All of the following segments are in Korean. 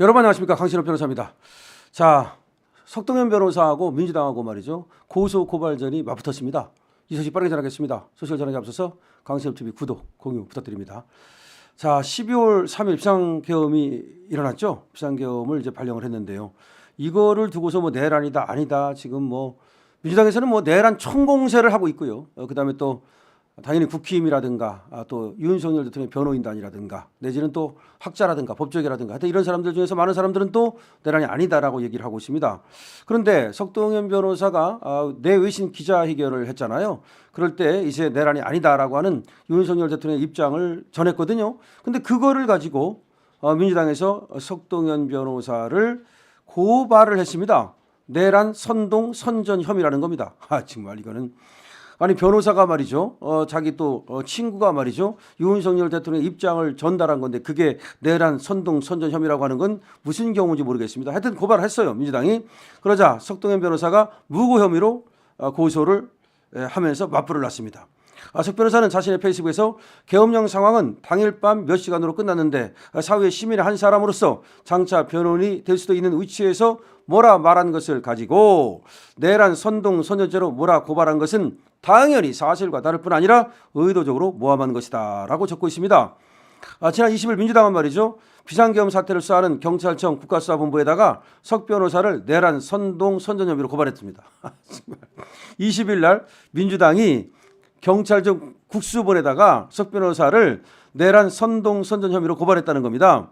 여러분 안녕하십니까 강신호 변호사입니다. 자 석동현 변호사하고 민주당하고 말이죠 고소 고발전이 맞붙었습니다. 이 소식 빠르게 전하겠습니다. 소식을 전하기 앞서서 강신호 TV 구독 공유 부탁드립니다. 자 12월 3일 비상계엄이 일어났죠. 비상계엄을 이제 발령을 했는데요. 이거를 두고서 뭐 내란이다 아니다 지금 뭐 민주당에서는 뭐 내란 총공세를 하고 있고요. 어, 그다음에 또 당연히 국힘이라든가 아, 또 윤석열 대통령 변호인단이라든가 내지는 또 학자라든가 법조계라든가 하여튼 이런 사람들 중에서 많은 사람들은 또 내란이 아니다라고 얘기를 하고 있습니다. 그런데 석동현 변호사가 아, 내 외신 기자회견을 했잖아요. 그럴 때 이제 내란이 아니다라고 하는 윤석열 대통령의 입장을 전했거든요. 근데 그거를 가지고 어, 민주당에서 석동현 변호사를 고발을 했습니다. 내란 선동 선전 혐의라는 겁니다. 아 정말 이거는 아니 변호사가 말이죠. 어 자기 또 어, 친구가 말이죠. 윤석열 대통령의 입장을 전달한 건데 그게 내란 선동 선전 혐의라고 하는 건 무슨 경우인지 모르겠습니다. 하여튼 고발을 했어요. 민주당이. 그러자 석동현 변호사가 무고 혐의로 어, 고소를 에, 하면서 맞불을 놨습니다. 아, 석 변호사는 자신의 페이스북에서 계엄령 상황은 당일 밤 몇 시간으로 끝났는데 아, 사회 시민의 한 사람으로서 장차 변호인이 될 수도 있는 위치에서 뭐라 말한 것을 가지고 내란 선동 선전죄로 뭐라 고발한 것은 당연히 사실과 다를 뿐 아니라 의도적으로 모함한 것이다 라고 적고 있습니다. 아, 지난 20일 민주당은 말이죠. 비상계엄 사태를 수사하는 경찰청 국가수사본부에다가 석 변호사를 내란 선동 선전 혐의로 고발했습니다. 20일 날 민주당이 경찰청 국수본에다가 석 변호사를 내란 선동 선전 혐의로 고발했다는 겁니다.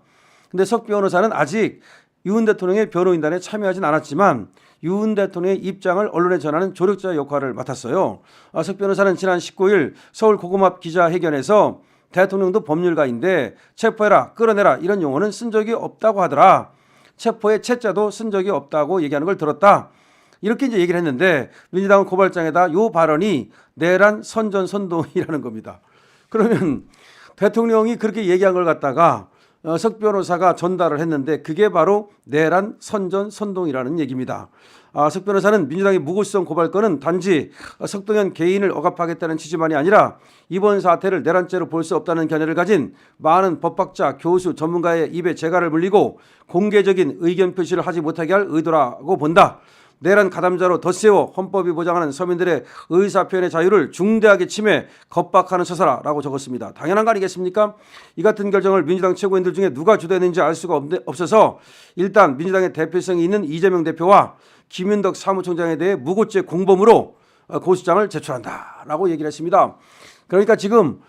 근데 석 변호사는 아직 윤 대통령의 변호인단에 참여하진 않았지만 윤 대통령의 입장을 언론에 전하는 조력자 역할을 맡았어요. 아, 석 변호사는 지난 19일 서울 고구마 기자회견에서 대통령도 법률가인데 체포해라, 끌어내라 이런 용어는 쓴 적이 없다고 하더라. 체포의 채자도 쓴 적이 없다고 얘기하는 걸 들었다. 이렇게 이제 얘기를 했는데 민주당은 고발장에다 요 발언이 내란 선전 선동이라는 겁니다. 그러면 대통령이 그렇게 얘기한 걸 갖다가 어, 석 변호사가 전달을 했는데 그게 바로 내란 선전 선동이라는 얘기입니다. 아, 석 변호사는 민주당의 무고성 고발건은 단지 석동현 개인을 억압하겠다는 취지만이 아니라 이번 사태를 내란죄로 볼 수 없다는 견해를 가진 많은 법학자, 교수, 전문가의 입에 재갈을 물리고 공개적인 의견 표시를 하지 못하게 할 의도라고 본다. 내란 가담자로 덧세워 헌법이 보장하는 서민들의 의사표현의 자유를 중대하게 침해 겁박하는 처사라라고 적었습니다. 당연한 거 아니겠습니까? 이 같은 결정을 민주당 최고인들 중에 누가 주도했는지 알 수가 없- 없어서 일단 민주당의 대표성이 있는 이재명 대표와 김윤덕 사무총장에 대해 무고죄 공범으로 어, 고소장을 제출한다라고 얘기를 했습니다. 그러니까 지금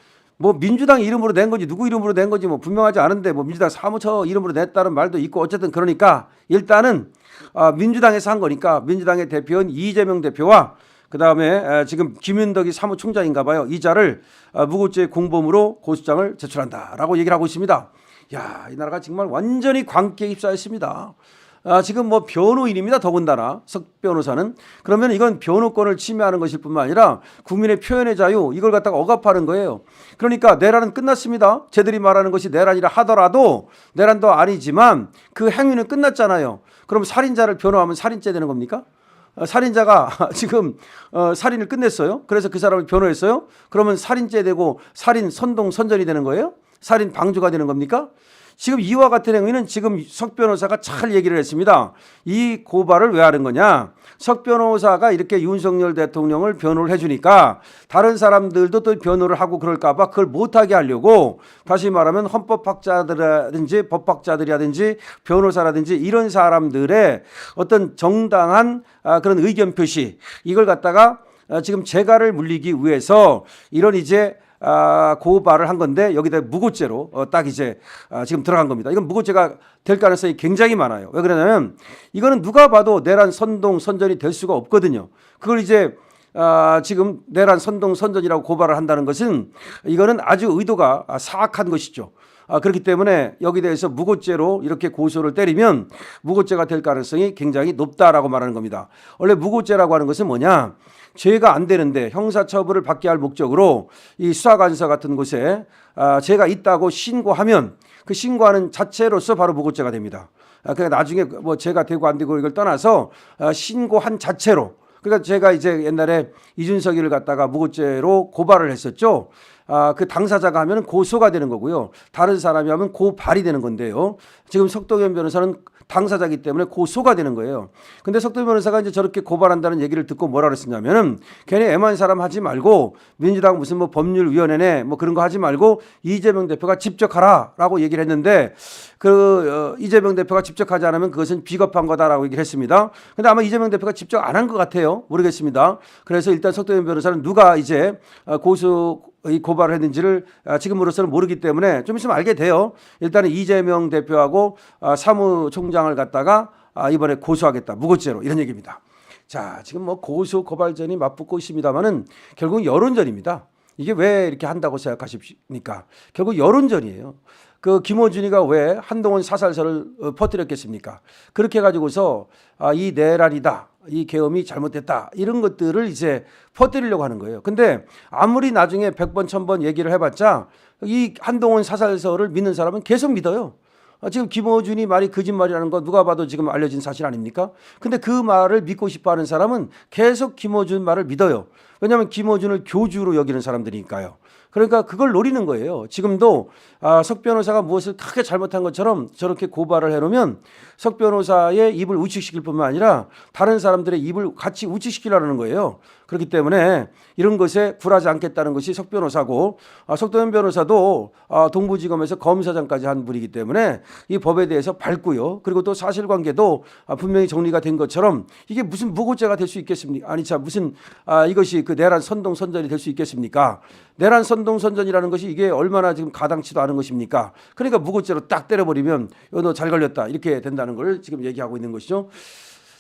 뭐 민주당 이름으로 낸 건지 누구 이름으로 낸 건지 뭐 분명하지 않은데 뭐 민주당 사무처 이름으로 냈다는 말도 있고 어쨌든 그러니까 일단은 아, 민주당에서 한 거니까 민주당의 대표인 이재명 대표와 그 다음에 지금 김윤덕이 사무총장인가 봐요. 이자를 아, 무고죄 공범으로 고소장을 제출한다라고 얘기를 하고 있습니다. 야, 이 나라가 정말 완전히 광기에 휩싸였습니다. 아, 지금 뭐 변호인입니다. 더군다나 석 변호사는 그러면 이건 변호권을 침해하는 것일 뿐만 아니라 국민의 표현의 자유 이걸 갖다가 억압하는 거예요. 그러니까 내란은 끝났습니다. 쟤들이 말하는 것이 내란이라 하더라도 내란도 아니지만 그 행위는 끝났잖아요. 그럼 살인자를 변호하면 살인죄 되는 겁니까? 어, 살인자가 지금 어, 살인을 끝냈어요. 그래서 그 사람을 변호했어요. 그러면 살인죄 되고 살인 선동 선전이 되는 거예요? 살인 방조가 되는 겁니까? 지금 이와 같은 행위는 지금 석 변호사가 잘 얘기를 했습니다. 이 고발을 왜 하는 거냐? 석 변호사가 이렇게 윤석열 대통령을 변호를 해주니까 다른 사람들도 또 변호를 하고 그럴까봐 그걸 못하게 하려고 다시 말하면 헌법학자들이라든지 법학자들이라든지 변호사라든지 이런 사람들의 어떤 정당한 아, 그런 의견 표시 이걸 갖다가 아, 지금 재가를 물리기 위해서 이런 이제 아, 고발을 한 건데 여기다 무고죄로 어, 딱 이제 아, 지금 들어간 겁니다. 이건 무고죄가 될 가능성이 굉장히 많아요. 왜 그러냐면 이거는 누가 봐도 내란 선동 선전이 될 수가 없거든요. 그걸 이제 아, 지금 내란 선동 선전이라고 고발을 한다는 것은 이거는 아주 의도가 아, 사악한 것이죠. 아, 그렇기 때문에 여기 대해서 무고죄로 이렇게 고소를 때리면 무고죄가 될 가능성이 굉장히 높다라고 말하는 겁니다. 원래 무고죄라고 하는 것은 뭐냐? 죄가 안 되는데 형사처벌을 받게 할 목적으로 이 수사관서 같은 곳에 아, 죄가 있다고 신고하면 그 신고하는 자체로서 바로 무고죄가 됩니다. 아, 그러니까 나중에 뭐 죄가 되고 안 되고 이걸 떠나서 아, 신고한 자체로 그러니까 제가 이제 옛날에 이준석이를 갖다가 무고죄로 고발을 했었죠. 아, 그 당사자가 하면 고소가 되는 거고요. 다른 사람이 하면 고발이 되는 건데요. 지금 석동현 변호사는 당사자기 때문에 고소가 되는 거예요. 근데 석동현 변호사가 이제 저렇게 고발한다는 얘기를 듣고 뭐라 그랬었냐면은 괜히 애만 사람 하지 말고 민주당 무슨 뭐 법률위원회네 뭐 그런 거 하지 말고 이재명 대표가 직접 하라라고 얘기를 했는데 그 어, 이재명 대표가 직접 하지 않으면 그것은 비겁한 거다라고 얘기를 했습니다. 근데 아마 이재명 대표가 직접 안 한 것 같아요. 모르겠습니다. 그래서 일단 석동현 변호사는 누가 이제 어, 고소 이 고발을 했는지를 아, 지금으로서는 모르기 때문에 좀 있으면 알게 돼요. 일단은 이재명 대표하고 아, 사무총장을 갖다가 아, 이번에 고소하겠다 무고죄로 이런 얘기입니다. 자 지금 뭐 고소 고발전이 맞붙고 있습니다만은 결국 여론전입니다. 이게 왜 이렇게 한다고 생각하십니까? 결국 여론전이에요. 그 김어준이가 왜 한동훈 사살설을 어, 퍼뜨렸겠습니까? 그렇게 가지고서 아, 이 내란이다, 이 계엄이 잘못됐다 이런 것들을 이제 퍼뜨리려고 하는 거예요. 근데 아무리 나중에 100번, 1000번 얘기를 해봤자 이 한동훈 사살설을 믿는 사람은 계속 믿어요. 아, 지금 김어준이 말이 거짓말이라는 거 누가 봐도 지금 알려진 사실 아닙니까? 근데 그 말을 믿고 싶어 하는 사람은 계속 김어준 말을 믿어요. 왜냐하면 김어준을 교주로 여기는 사람들이니까요. 그러니까 그걸 노리는 거예요. 지금도 아, 석 변호사가 무엇을 크게 잘못한 것처럼 저렇게 고발을 해놓으면 석 변호사의 입을 우측시킬 뿐만 아니라 다른 사람들의 입을 같이 우측시키려는 거예요. 그렇기 때문에 이런 것에 굴하지 않겠다는 것이 석 변호사고 아, 석도현 변호사도 아, 동부지검에서 검사장까지 한 분이기 때문에 이 법에 대해서 밝고요. 그리고 또 사실관계도 아, 분명히 정리가 된 것처럼 이게 무슨 무고죄가 될 수 있겠습니까? 아니 참 무슨 아, 이것이 그 내란 선동 선전이 될 수 있겠습니까? 내란 선동 선전이라는 것이 이게 얼마나 지금 가당치도 않은 것입니까? 그러니까 무고죄로 딱 때려버리면 너 잘 걸렸다 이렇게 된다는 걸 지금 얘기하고 있는 것이죠.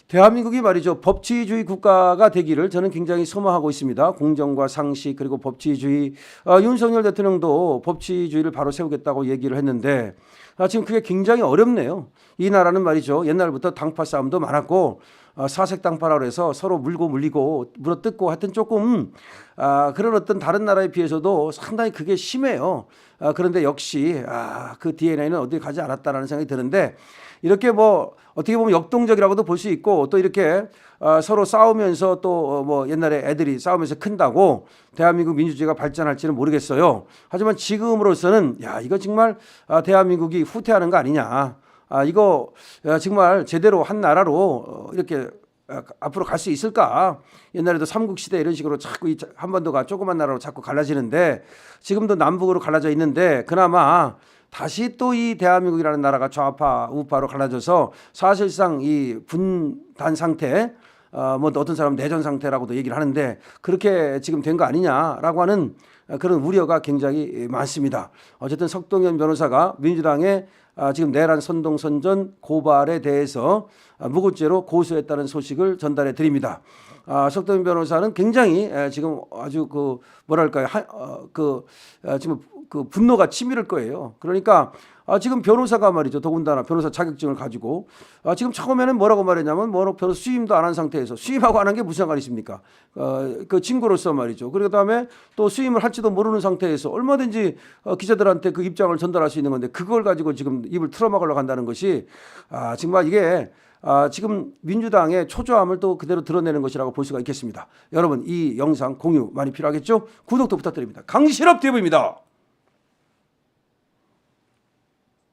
대한민국이 말이죠 법치주의 국가가 되기를 저는 굉장히 소망하고 있습니다. 공정과 상식 그리고 법치주의 아, 윤석열 대통령도 법치주의를 바로 세우겠다고 얘기를 했는데 아, 지금 그게 굉장히 어렵네요. 이 나라는 말이죠 옛날부터 당파 싸움도 많았고 아, 사색 당파라고 해서 서로 물고 물리고 물어뜯고 하여튼 조금 아, 그런 어떤 다른 나라에 비해서도 상당히 그게 심해요. 아, 그런데 역시 아, 그 DNA는 어디 가지 않았다라는 생각이 드는데 이렇게 뭐 어떻게 보면 역동적이라고도 볼 수 있고 또 이렇게 어, 서로 싸우면서 또 뭐 옛날에 애들이 싸우면서 큰다고 대한민국 민주주의가 발전할지는 모르겠어요. 하지만 지금으로서는 야 이거 정말 아, 대한민국이 후퇴하는 거 아니냐. 아 이거 야, 정말 제대로 한 나라로 어, 이렇게 아, 앞으로 갈 수 있을까? 옛날에도 삼국시대 이런 식으로 자꾸 이 한반도가 조그만 나라로 자꾸 갈라지는데 지금도 남북으로 갈라져 있는데 그나마 다시 또 이 대한민국이라는 나라가 좌파 우파로 갈라져서 사실상 이 분단 상태 어뭐 어떤 사람은 내전 상태라고도 얘기를 하는데 그렇게 지금 된 거 아니냐라고 하는 그런 우려가 굉장히 많습니다. 어쨌든 석동현 변호사가 민주당의 아, 지금 내란 선동 선전 고발에 대해서 아, 무고죄로 고소했다는 소식을 전달해 드립니다. 아, 석동현 변호사는 굉장히 에, 지금 아주 그 뭐랄까요, 하, 어, 그 어, 지금 그 분노가 치밀을 거예요. 그러니까 아, 지금 변호사가 말이죠. 더군다나 변호사 자격증을 가지고 아, 지금 처음에는 뭐라고 말했냐면 뭐 변호사 수임도 안 한 상태에서 수임하고 안 한 게 무슨 상관이 있습니까? 어, 그 친구로서 말이죠. 그리고 그다음에 또 수임을 할지도 모르는 상태에서 얼마든지 어, 기자들한테 그 입장을 전달할 수 있는 건데 그걸 가지고 지금 입을 틀어막으려고 한다는 것이 아, 정말 이게 아, 지금 민주당의 초조함을 또 그대로 드러내는 것이라고 볼 수가 있겠습니다. 여러분 이 영상 공유 많이 필요하겠죠? 구독도 부탁드립니다. 강실업 TV입니다.